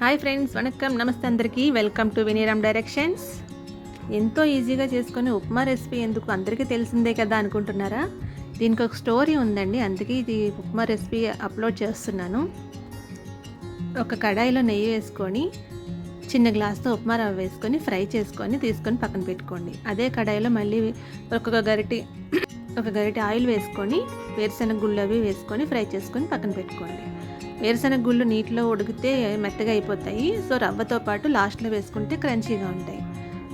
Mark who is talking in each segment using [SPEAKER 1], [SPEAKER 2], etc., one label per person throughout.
[SPEAKER 1] Hi friends vanakkam నమస్తే అందరికీ. Welcome to వినీరామ్ directions ఎంతో ఈజీగా చేసుకునే ఉప్మా రెసిపీ ఎందుకు అందరికీ తెలిసిందే కదా అనుకుంటున్నారా? దీనికి ఒక స్టోరీ ఉందండి. అందుకే ఇది ఉప్మా రెసిపీ అప్లోడ్ చేస్తున్నాను. ఒక కడాయిలో నెయ్యి వేసుకొని చిన్న గ్లాస్తో ఉప్మా రవ్వ వేసుకొని ఫ్రై చేసుకొని తీసుకొని పక్కన పెట్టుకోండి. అదే కడాయిలో మళ్ళీ ఒక్కొక్క గరిటి ఒక గరిటి ఆయిల్ వేసుకొని వేరుశనగ గుళ్ళు అవి వేసుకొని ఫ్రై చేసుకొని పక్కన పెట్టుకోండి. వేరుశనగ గుళ్ళు నీటిలో ఉడికితే మెత్తగా అయిపోతాయి. సో రవ్వతో పాటు లాస్ట్లో వేసుకుంటే క్రంచీగా ఉంటాయి.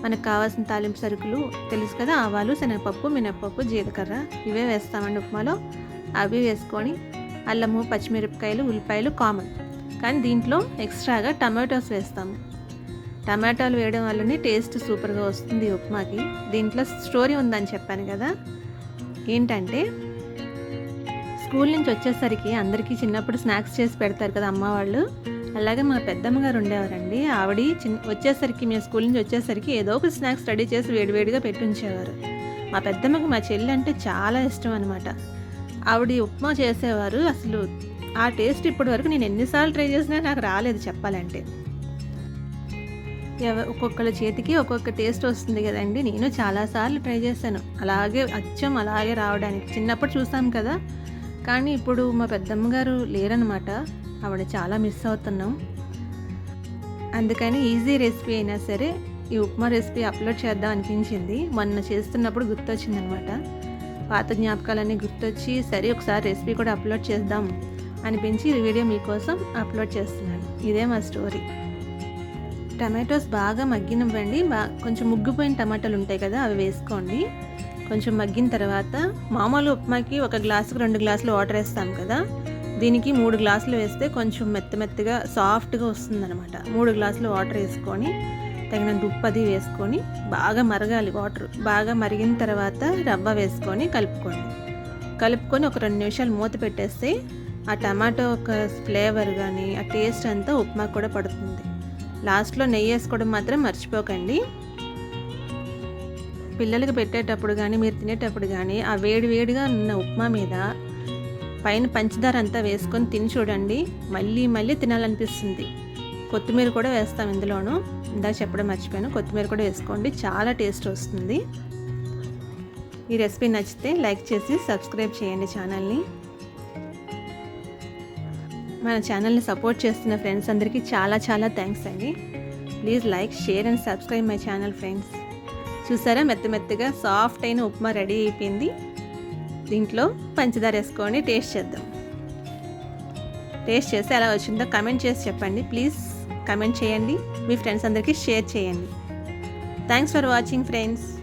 [SPEAKER 1] మనకు కావాల్సిన తాలింపు సరుకులు తెలుసు కదా ఆవాలు శనగపప్పు మినప్పప్పు జీలకర్ర. ఇవే వేస్తామండి ఉప్మాలో. అవి వేసుకొని అల్లము పచ్చిమిరపకాయలు ఉల్లిపాయలు కామన్. కానీ దీంట్లో ఎక్స్ట్రాగా టమాటోస్ వేస్తాము. టమాటాలు వేయడం వల్లనే టేస్ట్ సూపర్గా వస్తుంది ఉప్మాకి. దీంట్లో స్టోరీ ఉందని చెప్పాను కదా. ఏంటంటే స్కూల్ నుంచి వచ్చేసరికి అందరికీ చిన్నప్పుడు స్నాక్స్ చేసి పెడతారు కదా అమ్మ వాళ్ళు. అలాగే మా పెద్దమ్మ గారు ఉండేవారండి. ఆవిడ చిన్న వచ్చేసరికి మేము స్కూల్ నుంచి వచ్చేసరికి ఏదో ఒక స్నాక్స్ రెడీ చేసి వేడివేడిగా పెట్టించేవారు. మా పెద్దమ్మకి మా చెల్లి అంటే చాలా ఇష్టం అనమాట ఆవిడ ఉప్మా చేసేవారు. అసలు ఆ టేస్ట్ ఇప్పటి వరకు నేను ఎన్నిసార్లు ట్రై చేసినా నాకు రాలేదు చెప్పాలంటే. ఎవ ఒక్కొక్కళ్ళ చేతికి ఒక్కొక్క టేస్ట్ వస్తుంది కదండి. నేను చాలాసార్లు ట్రై చేశాను. అలాగే అచ్చం అలాగే రావడానికి. చిన్నప్పుడు చూసాం కదా కానీ ఇప్పుడు మా పెద్దమ్మ గారు లేరనమాట ఆవిడ చాలా మిస్ అవుతున్నాం. అందుకని ఈజీ రెసిపీ అయినా సరే ఈ ఉప్మా రెసిపీ అప్లోడ్ చేద్దాం అనిపించింది. మొన్న చేస్తున్నప్పుడు గుర్తొచ్చిందనమాట పాత జ్ఞాపకాలన్నీ గుర్తొచ్చి సరే ఒకసారి రెసిపీ కూడా అప్లోడ్ చేద్దాం అనిపించి ఈ వీడియో మీకోసం అప్లోడ్ చేస్తున్నాను. ఇదే మా స్టోరీ టమాటోస్ బాగా మగ్గినవ్వండి. బా కొంచెం ముగ్గిపోయిన టమాటాలు ఉంటాయి కదా అవి వేసుకోండి. కొంచెం మగ్గిన తర్వాత మామూలు ఉప్మాకి ఒక గ్లాసుకు రెండు గ్లాసులు వాటర్ వేస్తాం కదా దీనికి మూడు గ్లాసులు వేస్తే కొంచెం మెత్త మెత్తగా సాఫ్ట్గా వస్తుందన్నమాట. మూడు గ్లాసులు వాటర్ వేసుకొని తగినంత ఉప్పు అది వేసుకొని బాగా మరగాలి వాటర్. బాగా మరిగిన తర్వాత రవ్వ వేసుకొని కలుపుకోండి. కలుపుకొని ఒక రెండు నిమిషాలు మూత పెట్టేస్తే ఆ టమాటో ఒక ఫ్లేవర్ కానీ ఆ టేస్ట్ అంతా ఉప్మా కూడా పడుతుంది. లాస్ట్లో నెయ్యి వేసుకోవడం మాత్రం మర్చిపోకండి. పిల్లలకి పెట్టేటప్పుడు కానీ మీరు తినేటప్పుడు కానీ ఆ వేడి వేడిగా ఉన్న ఉప్మా మీద పైన పంచదార అంతా వేసుకొని తిని చూడండి. మళ్ళీ మళ్ళీ తినాలనిపిస్తుంది. కొత్తిమీర కూడా వేస్తాం ఇందులోనూ. ఇందాక చెప్పడం మర్చిపోయాను. కొత్తిమీర కూడా వేసుకోండి. చాలా టేస్ట్ వస్తుంది. ఈ రెసిపీ నచ్చితే లైక్ చేసి సబ్స్క్రైబ్ చేయండి ఛానల్ని. మన ఛానల్ని సపోర్ట్ చేస్తున్న ఫ్రెండ్స్ అందరికీ చాలా చాలా థ్యాంక్స్ అండి. Please like share and subscribe my channel friends. చూసారా? మెత్త మెత్తగా సాఫ్ట్ అయిన ఉప్మా రెడీ అయిపోయింది. దీంట్లో పంచదార వేసుకొని టేస్ట్ చేద్దాం. టేస్ట్ చేసి ఎలా వచ్చిందో కమెంట్ చేసి చెప్పండి. ప్లీజ్ కమెంట్ చేయండి. మీ ఫ్రెండ్స్ అందరికీ షేర్ చేయండి. Thanks for watching friends.